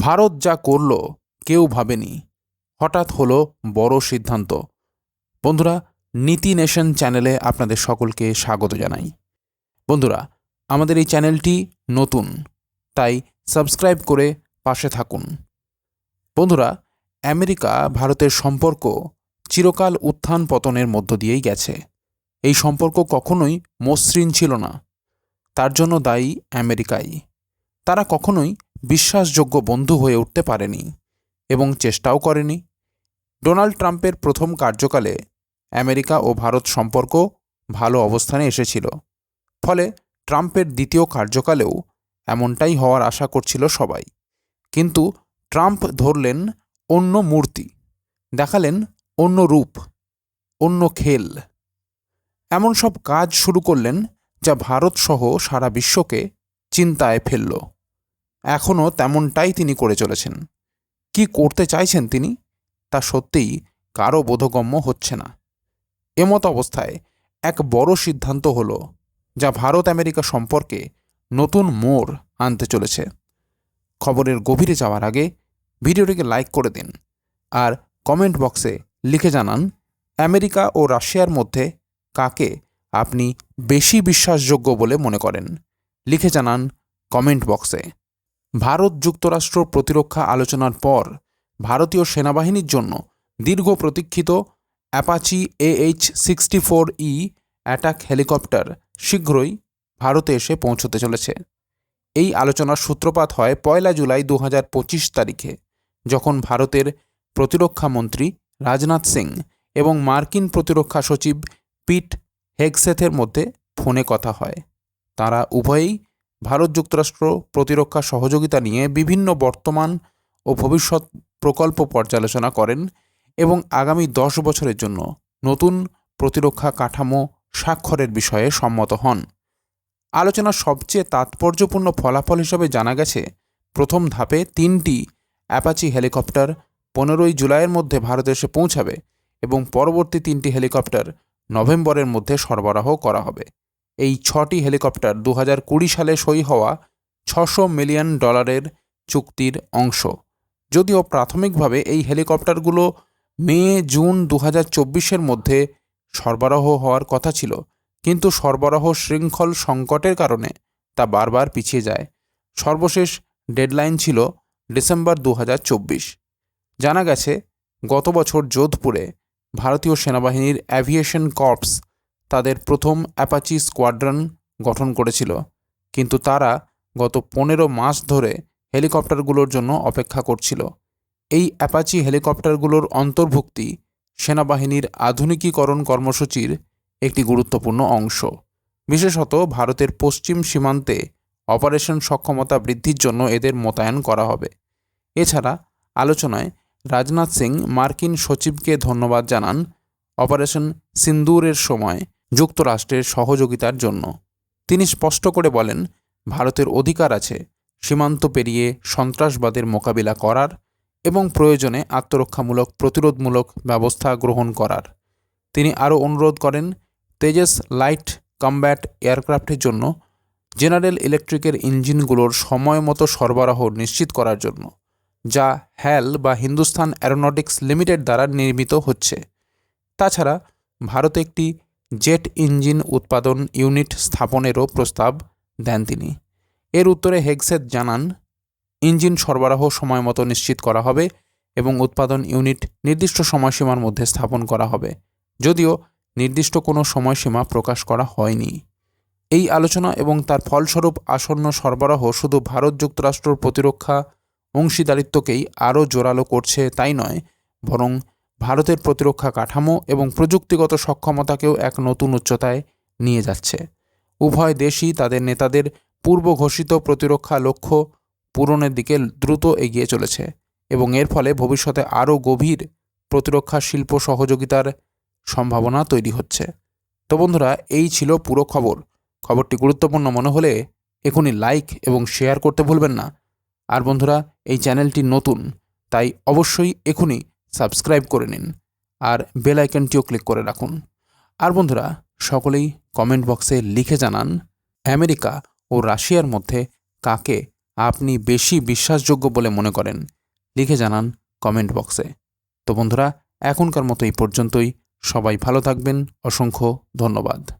ভারত যা করল, কেউ ভাবেনি। হঠাৎ হলো বড় সিদ্ধান্ত। বন্ধুরা, নীতি নেশন চ্যানেলে আপনাদের সকলকে স্বাগত জানাই। বন্ধুরা, আমাদের এই চ্যানেলটি নতুন, তাই সাবস্ক্রাইব করে পাশে থাকুন। বন্ধুরা, আমেরিকা ভারতের সম্পর্ক চিরকাল উত্থান পতনের মধ্য দিয়েই গেছে। এই সম্পর্ক কখনোই মসৃণ ছিল না। তার জন্য দায়ী আমেরিকাই। তারা কখনোই বিশ্বাসযোগ্য বন্ধু হয়ে উঠতে পারেনি এবং চেষ্টাও করেনি। ডোনাল্ড ট্রাম্পের প্রথম কার্যকালে আমেরিকা ও ভারত সম্পর্ক ভালো অবস্থানে এসেছিল। ফলে ট্রাম্পের দ্বিতীয় কার্যকালেও এমনটাই হওয়ার আশা করছিল সবাই। কিন্তু ট্রাম্প ধরলেন অন্য মূর্তি, দেখালেন অন্য রূপ, অন্য খেল। এমন সব কাজ শুরু করলেন যা ভারতসহ সারা বিশ্বকে চিন্তায় ফেলল। এখনও তেমনটাই তিনি করে চলেছেন। কি করতে চাইছেন তিনি, তা সত্যিই কারও বোধগম্য হচ্ছে না। এমত অবস্থায় এক বড় সিদ্ধান্ত হল যা ভারত আমেরিকা সম্পর্কে নতুন মোড় আনতে চলেছে। খবরের গভীরে যাওয়ার আগে ভিডিওটিকে লাইক করে দিন আর কমেন্ট বক্সে লিখে জানান, আমেরিকা ও রাশিয়ার মধ্যে কাকে আপনি বেশি বিশ্বাসযোগ্য বলে মনে করেন? লিখে জানান কমেন্ট বক্সে। ভারত যুক্তরাষ্ট্র প্রতিরক্ষা আলোচনার পর ভারতীয় সেনাবাহিনীর জন্য দীর্ঘ প্রতীক্ষিত Apache AH sixty four E attack helicopter শীঘ্রই ভারতে এসে পৌঁছতে চলেছে। এই আলোচনার সূত্রপাত হয় পয়লা জুলাই দু হাজার পঁচিশ তারিখে, যখন ভারতের প্রতিরক্ষা মন্ত্রী রাজনাথ সিং এবং মার্কিন প্রতিরক্ষা সচিব পিট হেগসেথের মধ্যে ফোনে কথা হয়। তারা উভয়েই ভারত যুক্তরাষ্ট্র প্রতিরক্ষা সহযোগিতা নিয়ে বিভিন্ন বর্তমান ও ভবিষ্যৎ প্রকল্প পর্যালোচনা করেন এবং আগামী দশ বছরের জন্য নতুন প্রতিরক্ষা কাঠামো স্বাক্ষরের বিষয়ে সম্মত হন। আলোচনার সবচেয়ে তাৎপর্যপূর্ণ ফলাফল হিসেবে জানা গেছে, প্রথম ধাপে তিনটি অ্যাপাচি হেলিকপ্টার পনেরোই জুলাইয়ের মধ্যে ভারতে এসে পৌঁছাবে এবং পরবর্তী তিনটি হেলিকপ্টার নভেম্বরের মধ্যে সরবরাহ করা হবে। এই ছটি হেলিকপ্টার দু সালে সই হওয়া ছশো মিলিয়ন ডলারের চুক্তির অংশ। যদিও প্রাথমিকভাবে এই হেলিকপ্টারগুলো মে, জুন দু চব্বিশের মধ্যে সরবরাহ হওয়ার কথা ছিল, কিন্তু সরবরাহ শৃঙ্খল সংকটের কারণে তা বারবার পিছিয়ে যায়। সর্বশেষ ডেডলাইন ছিল ডিসেম্বর দু হাজার চব্বিশ। জানা গেছে, গত বছর যোধপুরে ভারতীয় সেনাবাহিনীর অ্যাভিয়েশন কর্পস তাদের প্রথম অ্যাপাচি স্কোয়াড্রন গঠন করেছিল, কিন্তু তারা গত পনেরো মাস ধরে হেলিকপ্টারগুলোর জন্য অপেক্ষা করছিল। এই অ্যাপাচি হেলিকপ্টারগুলোর অন্তর্ভুক্তি সেনাবাহিনীর আধুনিকীকরণ কর্মসূচির একটি গুরুত্বপূর্ণ অংশ। বিশেষত ভারতের পশ্চিম সীমান্তে অপারেশন সক্ষমতা বৃদ্ধির জন্য এদের মোতায়েন করা হবে। এছাড়া আলোচনায় রাজনাথ সিং মার্কিন সচিবকে ধন্যবাদ জানান অপারেশন সিন্দুরের সময় যুক্তরাষ্ট্রের সহযোগিতার জন্য। তিনি স্পষ্ট করে বলেন, ভারতের অধিকার আছে সীমান্ত পেরিয়ে সন্ত্রাসবাদের মোকাবিলা করার এবং প্রয়োজনে আত্মরক্ষামূলক প্রতিরোধমূলক ব্যবস্থা গ্রহণ করার। তিনি আরও অনুরোধ করেন, তেজস লাইট কমব্যাট এয়ারক্রাফটের জন্য জেনারেল ইলেকট্রিকের ইঞ্জিনগুলোর সময় মতো সরবরাহ নিশ্চিত করার জন্য, যা হ্যাল বা হিন্দুস্তান অ্যারোনটিক্স লিমিটেড দ্বারা নির্মিত হচ্ছে। তাছাড়া ভারত একটি জেট ইঞ্জিন উৎপাদন ইউনিট স্থাপনেরও প্রস্তাব দেন তিনি। এর উত্তরে হেগসেত জানান, ইঞ্জিন সরবরাহ সময় মতো নিশ্চিত করা হবে এবং উৎপাদন ইউনিট নির্দিষ্ট সময়সীমার মধ্যে স্থাপন করা হবে। যদিও নির্দিষ্ট কোনো সময়সীমা প্রকাশ করা হয়নি। এই আলোচনা এবং তার ফলস্বরূপ আসন্ন সরবরাহ শুধু ভারত যুক্তরাষ্ট্র প্রতিরক্ষা অংশীদারিত্বকেই আরও জোরালো করছে তাই নয়, বরং ভারতের প্রতিরক্ষা কাঠামো এবং প্রযুক্তিগত সক্ষমতাকেও এক নতুন উচ্চতায় নিয়ে যাচ্ছে। উভয় দেশই তাদের নেতাদের পূর্ব ঘোষিত প্রতিরক্ষা লক্ষ্য পূরণের দিকে দ্রুত এগিয়ে চলেছে এবং এর ফলে ভবিষ্যতে আরও গভীর প্রতিরক্ষা শিল্প সহযোগিতার সম্ভাবনা তৈরি হচ্ছে। তো বন্ধুরা, এই ছিল পুরো খবর। খবরটি গুরুত্বপূর্ণ মনে হলে এখনই লাইক এবং শেয়ার করতে ভুলবেন না। আর বন্ধুরা, এই চ্যানেলটি নতুন, তাই অবশ্যই এখনই সাবস্ক্রাইব করে নিন আর বেল আইকনটিও ক্লিক করে রাখুন। আর বন্ধুরা, সকলেই কমেন্ট বক্সে লিখে জানান আমেরিকা ও রাশিয়ার মধ্যে কাকে আপনি বেশি বিশ্বাসযোগ্য বলে মনে করেন। লিখে জানান কমেন্ট বক্সে। তো বন্ধুরা, এখনকার মতো এই পর্যন্তই। সবাই ভালো থাকবেন। অসংখ্য ধন্যবাদ।